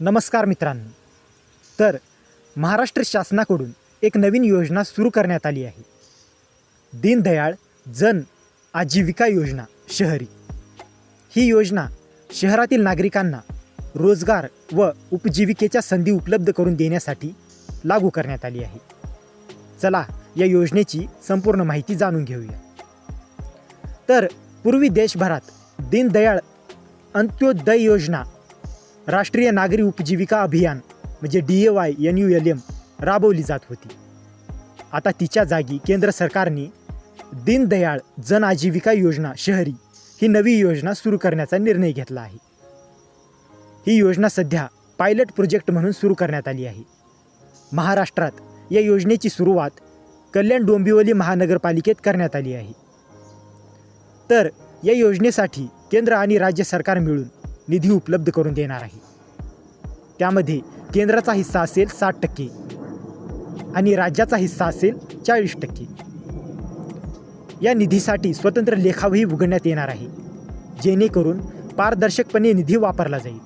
नमस्कार मित्रांनो. तर महाराष्ट्र शासनाकडून एक नवीन योजना सुरू करण्यात आली आहे. दीनदयाळ जन आजीविका योजना शहरी. ही योजना शहरातील नागरिकांना रोजगार व उपजीविकेच्या संधी उपलब्ध करून देण्यासाठी लागू करण्यात आली आहे. चला या योजनेची संपूर्ण माहिती जाणून घेऊया. तर पूर्वी देशभरात दीनदयाळ अंत्योदय योजना राष्ट्रीय नागरी उपजीविका अभियान म्हणजे D A Y N U L M राबवली जात होती. आता तिच्या जागी केंद्र सरकारने दीनदयाळ जन आजीविका योजना शहरी ही नवी योजना सुरू करण्याचा निर्णय घेतला आहे. ही योजना सध्या पायलट प्रोजेक्ट म्हणून सुरू करण्यात आली आहे. महाराष्ट्रात या योजनेची सुरुवात कल्याण डोंबिवली महानगरपालिकेत करण्यात आली आहे. तर या योजनेसाठी केंद्र आणि राज्य सरकार मिळून निधी उपलब्ध करून देणार आहे. त्यामध्ये केंद्राचा हिस्सा असेल साठ टक्के आणि राज्याचा हिस्सा असेल चाळीस टक्के. या निधीसाठी स्वतंत्र लेखावही उघडण्यात येणार आहे. जेणेकरून पारदर्शकपणे निधी वापरला जाईल.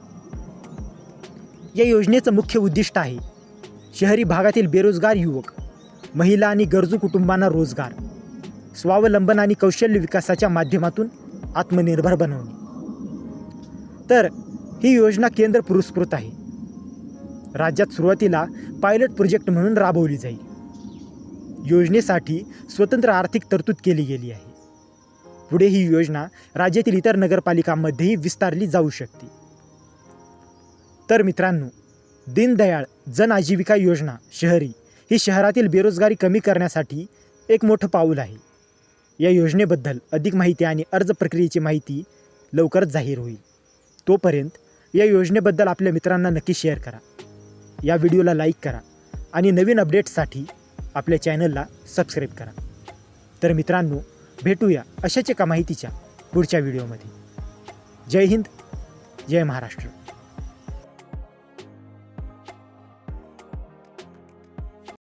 या योजनेचं मुख्य उद्दिष्ट आहे शहरी भागातील बेरोजगार युवक महिला आणि गरजू कुटुंबांना रोजगार स्वावलंबन आणि कौशल्य विकासाच्या माध्यमातून आत्मनिर्भर बनवणे. तर ही योजना केंद्र पुरस्कृत आहे. राज्यात सुरुवातीला पायलट प्रोजेक्ट म्हणून राबवली जाईल. योजनेसाठी स्वतंत्र आर्थिक तरतूद केली गेली आहे. पुढे ही योजना राज्यातील इतर नगरपालिकांमध्येही विस्तारली जाऊ शकते. तर मित्रांनो दीनदयाळ जन आजीविका योजना शहरी ही शहरातील बेरोजगारी कमी करण्यासाठी एक मोठं पाऊल आहे. या योजनेबद्दल अधिक माहिती आणि अर्ज प्रक्रियेची माहिती लवकरच जाहीर होईल. तोपर्यंत या योजनेबद्दल आपल्या मित्रांना नक्की शेअर करा. या व्हिडिओला लाईक करा आणि नवीन अपडेट्ससाठी आपल्या चॅनलला सबस्क्राईब करा. तर मित्रांनो भेटूया अशाच एका माहितीच्या पुढच्या व्हिडिओमध्ये. जय हिंद जय महाराष्ट्र.